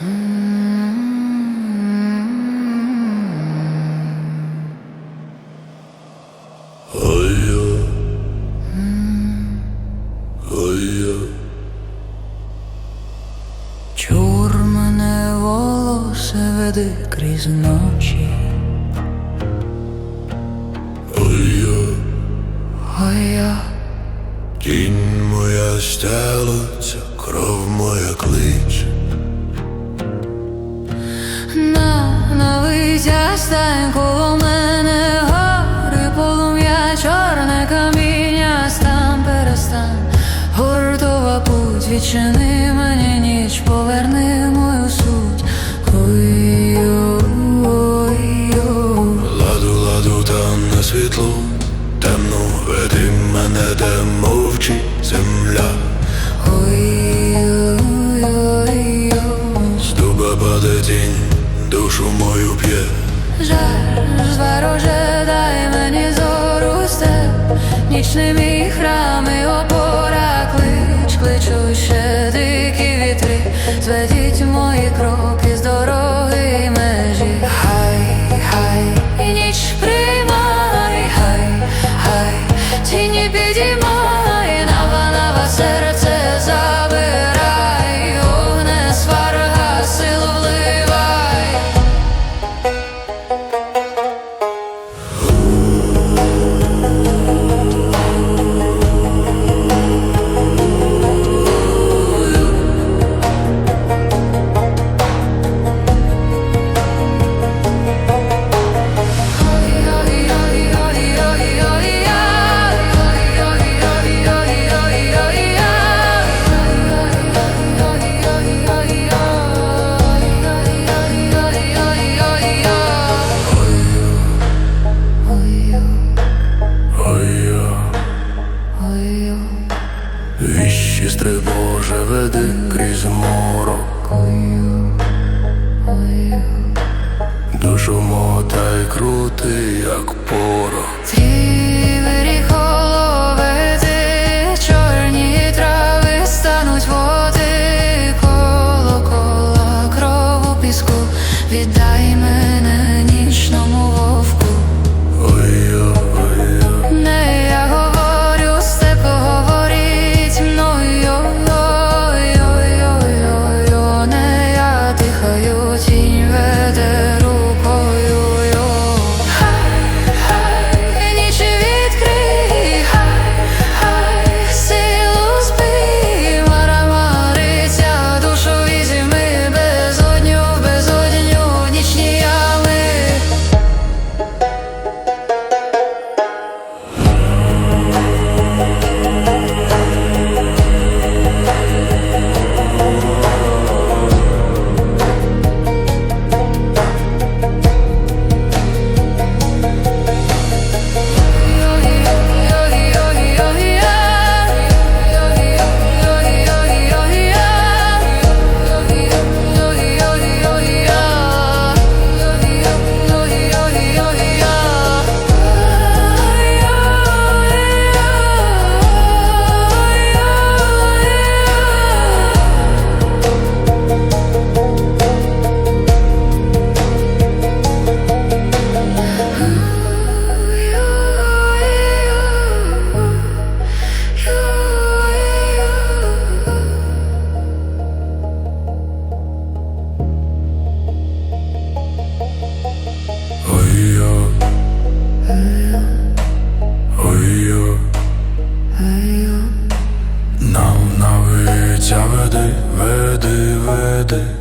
Чур мене волосе веди крізь ночі. А тінь моя стелиться, кров моя кличе. Стань коло мене гори полум'я, чорне каміння, стан перестань, гуртова путь, відчини мені ніч, поверни Нічний храми, опора клич, кличу ще дикі вітри. Зведіть мої кроки з дороги межі. Хай, хай, і ніч приймай, хай, хай, тіні підіймай, крути, як порох. tête.